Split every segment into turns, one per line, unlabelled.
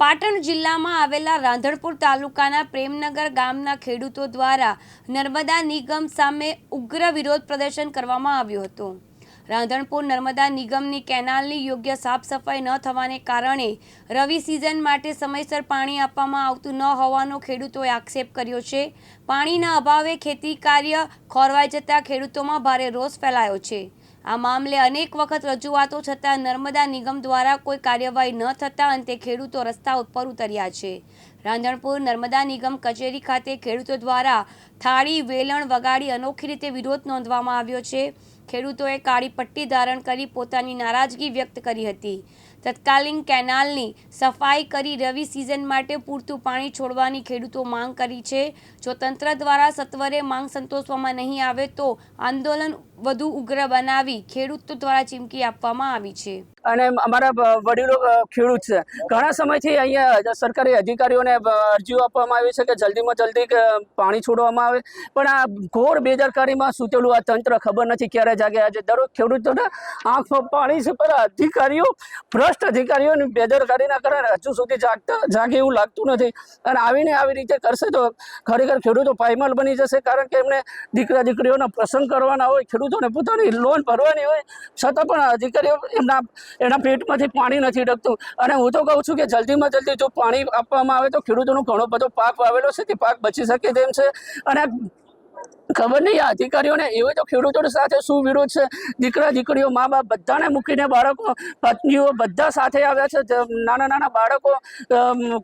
પાટણ જિલ્લામાં આવેલા રાંધણપુર તાલુકાના પ્રેમનગર ગામના ખેડૂતો દ્વારા નર્મદા નિગમ સામે ઉગ્ર વિરોધ પ્રદર્શન કરવામાં આવ્યું હતું. રાંધણપુર નર્મદા નિગમની કેનાલની યોગ્ય સાફ સફાઈ ન થવાને કારણે રવિ સિઝન માટે સમયસર પાણી આપવામાં આવતું ન હોવાનો ખેડૂતોએ આક્ષેપ કર્યો છે. પાણીના અભાવે ખેતી કાર્ય ખોરવાઈ જતા ખેડૂતોમાં ભારે રોષ ફેલાયો છે. આ મામલે અનેક વખત રજૂઆતો છતાં નર્મદા નિગમ દ્વારા કોઈ કાર્યવાહી ન થતાં અંતે ખેડૂતો રસ્તા ઉપર ઉતર્યા છે. રાંધણપુર નર્મદા નિગમ કચેરી ખાતે ખેડૂતો દ્વારા થાળી, વેલણ વગાડી અનોખી રીતે વિરોધ નોંધવામાં આવ્યો છે. ખેડૂતોએ કાળી પટ્ટી ધારણ કરી પોતાની નારાજગી વ્યક્ત કરી હતી. તત્કાલીન કેનાલની સફાઈ કરી રવિ સિઝન માટે પૂરતું પાણી છોડવાની ખેડૂતો માંગ કરી છે. જો તંત્ર દ્વારા સત્વરે માંગ સંતોષવામાં નહીં આવે તો આંદોલન વધુ ઉગ્ર બનાવી ખેડૂતો દ્વારા ચીમકી આપવામાં આવી છે.
અને અમારા વડીલો ખેડૂત છે. ઘણા સમયથી અહીંયા સરકારી અધિકારીઓને અરજીઓ આપવામાં આવી છે કે જલ્દીમાં જલ્દી પાણી છોડવામાં આવે. પણ આ ઘોર બેદરકારીમાં સૂતેલું આ તંત્ર ખબર નથી ક્યારે જાગે. આજે દરરોજ ખેડૂતોના આંખમાં પાણી છે, પણ અધિકારીઓ ભ્રષ્ટ અધિકારીઓની બેદરકારીના કારણે હજુ સુધી જાગતા જાગે એવું લાગતું નથી. અને આવીને આવી રીતે કરશે તો ખરેખર ખેડૂતો પાયમાલ બની જશે. કારણ કે એમને દીકરા દીકરીઓના પ્રસંગ કરવાના હોય, ખેડૂતોને પોતાની લોન ભરવાની હોય, છતાં પણ અધિકારીઓ એમના એના પેટમાંથી પાણી નથી ડકતું અને હું તો કહું છું કે જલ્દીમાં જલ્દી જો પાણી આપવામાં આવે તો ખેડૂતોનો ઘણો બધો પાક વાવેલો છે. તે પાક બચી શકે તેમ છે. અને ખબર નહીં, આ અધિકારીઓને એવો તો ખેડૂતો સાથે શું વિરોધ છે. દીકરા, દીકરીઓ, મા બાપ બધાને મૂકીને બાળકો, પત્નીઓ બધા સાથે આવ્યા છે. નાના નાના બાળકો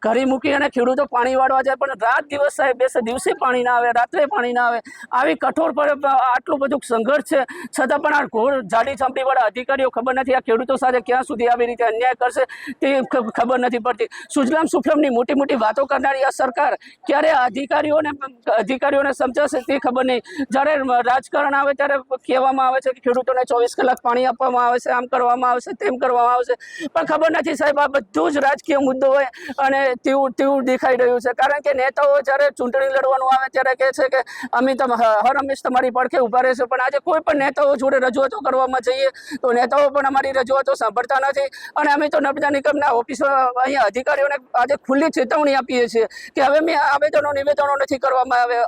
ઘરે મૂકી અને ખેડૂતો પાણી વાળવા જાય. પણ રાત દિવસ સાહેબ, બેસે દિવસે પાણી ના આવે, રાત્રે પાણી ના આવે. આવી કઠોર પર આટલું બધું સંઘર્ષ છે. છતાં પણ આ ઘોર જાડી ચામડીવાળા અધિકારીઓ ખબર નથી આ ખેડૂતો સાથે ક્યાં સુધી આવી રીતે અન્યાય કરશે તે ખબર નથી પડતી. સુજલામ સુફલામની મોટી મોટી વાતો કરનારી આ સરકાર ક્યારે અધિકારીઓને અધિકારીઓને સમજાશે તે ખબર નહીં. જ્યારે રાજકારણ આવે ત્યારે કહેવામાં આવે છે કે ખેડૂતોને ચોવીસ કલાક પાણી આપવામાં આવે છે, આમ કરવામાં આવશે તેમ કરવામાં આવશે પણ ખબર નથી સાહેબ, આ બધું જ રાજકીય મુદ્દો હોય અને તેવું તેવું દેખાઈ રહ્યું છે. કારણ કે નેતાઓ જ્યારે ચૂંટણી લડવાનું આવે ત્યારે કહે છે કે અમે હર હંમેશ તમારી પડખે ઊભા રહેશે. પણ આજે કોઈ પણ નેતાઓ જોડે રજૂઆતો કરવામાં જઈએ તો નેતાઓ પણ અમારી રજૂઆતો સાંભળતા નથી. અને અમે તો નર્મદા નિગમના ઓફિસો, અહીંયા અધિકારીઓને આજે ખુલ્લી ચેતવણી આપીએ છીએ કે હવે મેં આવેદનો નિવેદનો નથી કરવામાં આવે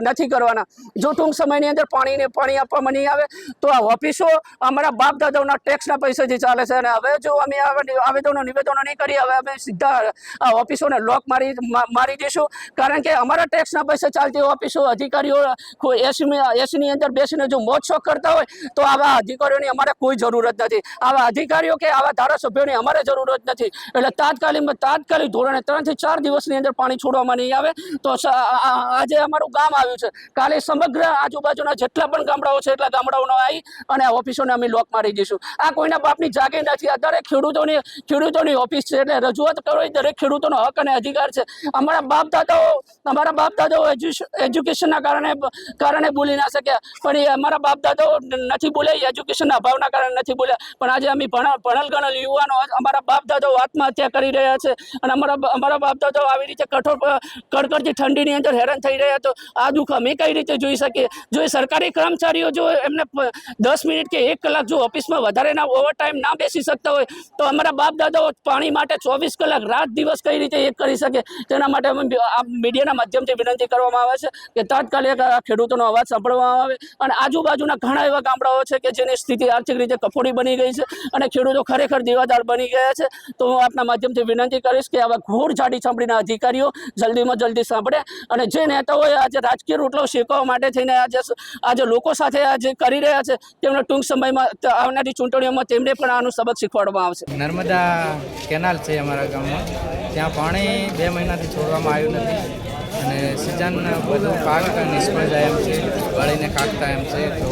નથી કરવાના. જો ટૂંક સમયની અંદર પાણીને પાણી આપવામાં નહીં આવે, તો આ ઓફિસો અમારા બાપ દાદાઓના ટેક્સના પૈસાથી ચાલે છે. અને હવે જો અમે આવા આવેદનો, નિવેદનો નહીં કરી હવે અમે સીધા આ ઓફિસોને લોક મારી મારી દઈશું. કારણ કે અમારા ટેક્સના પૈસે ચાલતી ઓફિસો અધિકારીઓ એસી એસીની અંદર બેસીને જો મોજ શોખ કરતા હોય, તો આવા અધિકારીઓની અમારે કોઈ જરૂરત નથી. આવા અધિકારીઓ કે આવા ધારાસભ્યોની અમારે જરૂરત નથી. એટલે તાત્કાલિક તાત્કાલિક ધોરણે ત્રણથી ચાર દિવસની અંદર પાણી છોડવામાં નહીં આવે. તો આજે અમારું ગામ આવ્યું છે. કાલે સમગ્ર આજુબાજુના જેટલા પણ ગામડાઓ છે, એટલા ગામડાઓનો આવી અને ઓફિસોને અમે લોક મારી દઈશું. આ કોઈના બાપની જાગે નથી. દરેક ખેડૂતોની ખેડૂતોની ઓફિસ છે એટલે રજૂઆત કરો દરેક ખેડૂતોનો હક અને અધિકાર છે. અમારા બાપ દાદાઓ, અમારા બાપ દાદાઓ એજ્યુકેશનના કારણે કારણે બોલી ના શક્યા. પણ અમારા બાપ દાદાઓ નથી બોલ્યા એજ્યુકેશનના અભાવના કારણે નથી બોલ્યા. પણ આજે અમે ભણ ભણલ ગણલ યુવાનો અમારા બાપ દાદાઓ આત્મહત્યા કરી રહ્યા છે. અને અમારા અમારા બાપ દાદાઓ આવી રીતે કઠોર કડકડતી ઠંડીની અંદર હેરાન થઈ રહ્યા તો આ દુઃખ અમે કઈ રીતે જોઈ શકીએ જો એ સરકારી કર્મચારીઓ જો એમને દસ મિનિટ કે એક કલાક જો ઓફિસમાં વધારે ના ઓવર ના બેસી શકતા હોય, તો અમારા બાપ દાદાઓ પાણી માટે ચોવીસ કલાક રાત દિવસ કઈ રીતે એક કરી શકે? તેના માટે અમે આ મીડિયાના માધ્યમથી વિનંતી કરવામાં આવે છે કે તાત્કાલિક આ ખેડૂતોનો અવાજ સાંભળવામાં આવે. અને આજુબાજુના ઘણા એવા ગામડાઓ છે કે જેની સ્થિતિ આર્થિક રીતે કફોડી બની ગઈ છે અને ખેડૂતો ખરેખર દેવાદાર બની ગયા છે. તો હું આપના માધ્યમથી વિનંતી કરીશ કે આવા ઘોર જાડી ચામડીના અધિકારીઓ જલ્દીમાં જલ્દી સાંભળે. અને જે નેતાઓએ આજે રાજકીય રોટલો શેકવા માટે થઈને આજે આજે લોકો સાથે આજે કરી રહ્યા છે. તેમને ટૂંક સમયમાં આવનારી ચૂંટણીઓમાં તેમને પણ આનું સબક શીખવાડવામાં આવશે.
નર્મદા કેનાલ છે અમારા ગામમાં. ત્યાં પાણી બે મહિનાથી છોડવામાં આવ્યું નથી. અને સિઝન બધું પાક નિષ્ફળ જાય એમ છે, વળીને કાઢતા એમ છે. તો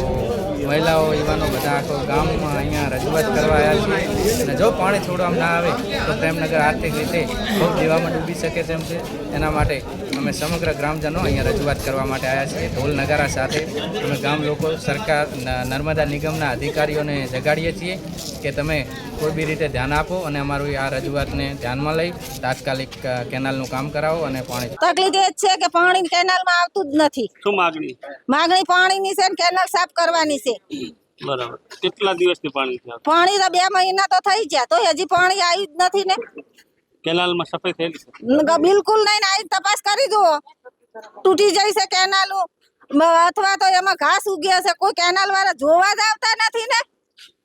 મહિલાઓ, યુવાનો બધા આખો ગામમાં અહીંયા રજૂઆત કરવા આવ્યા છે. અને જો પાણી છોડવામાં ના આવે, તો પ્રેમનગર આર્થિક રીતે બહુ દેવામાં ડૂબી શકે તેમ છે. એના માટે અમે સમગ્ર ગ્રામજનો અહીંયા રજૂઆત કરવા માટે આવ્યા છીએ. ઢોલ નગારા સાથે અમે ગામ લોકો સરકાર નર્મદા નિગમના અધિકારીઓને જગાડીએ છીએ કે તમે કોઈ બી રીતે ધ્યાન આપો અને અમારું આ રજૂઆતને ધ્યાનમાં લઈ તાત્કાલિક કેનાલનું કામ કરાવો અને પાણી
તકલીફ એ છે કે પાણી કેનાલમાં આવતું જ નથી.
શું માગણી?
માગણી પાણીની છે ને કેનાલ સાફ કરવાની છે.
બરાબર. કેટલા દિવસથી પાણી
પાણી તો બે મહિના તો થઈ ગયા તો હજી પાણી આવ્યું જ નથી ને.
કેનાલમાં સફાઈ થયેલી છે?
બિલકુલ નહીં ને તપાસ કરી જુઓ. તૂટી જાય છે કેનાલ. અથવા તો એમાં ઘાસ ઉગ્યા છે કોઈ કેનાલ વાળા જોવા જ આવતા નથી ને?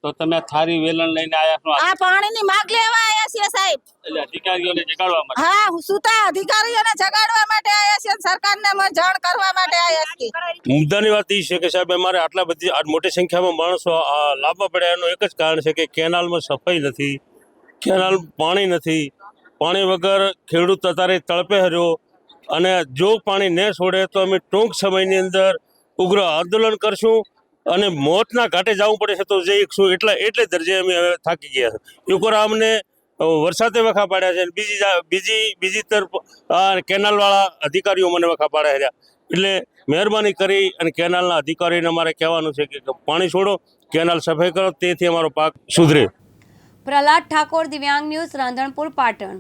તો તમે થારી વેલણ લઈને આયા છો?
આ પાણીની માગ લેવા આયા છે સાહેબ.
એટલે અધિકારીઓને જગાડવા માટે?
હા હું સુતા અધિકારીઓને જગાડવા માટે આયા છે સરકારને મ- જાણ કરવા માટે આયા છે
મુદ્દાની વાત એ છે કે સાહેબ અમારે આટલા બધી આ મોટી સંખ્યામાં માણસો આ લાવવા પડ્યા. એનું એક જ કારણ છે કે કેનાલમાં સફાઈ નથી કેનાલ પાણી નથી. પાણી વગર ખેડૂત અત્યારે તળપે હર્યો અને જો પાણી ન છોડે તો અમે ટૂંક સમયની અંદર ઉગ્ર આંદોલન કરશું અને મોતના ઘાટે જવું પડે છે તો જઈશું એટલા એટલે દરજે અમે હવે થાકી ગયા છે. યુકોરા અમને વરસાદે વખા પાડ્યા છે બીજી બીજી બીજી તરફ કેનાલવાળા અધિકારીઓ મને વખા પાડ્યા રહ્યા એટલે મહેરબાની કરી અને કેનાલના અધિકારીને અમારે કહેવાનું છે કે પાણી છોડો, કેનાલ સફાઈ કરો, તેથી અમારો પાક સુધરે.
પ્રહલાદ ઠાકોર દિવ્યાંગ ન્યૂઝ રાંધણપુર પાટણ.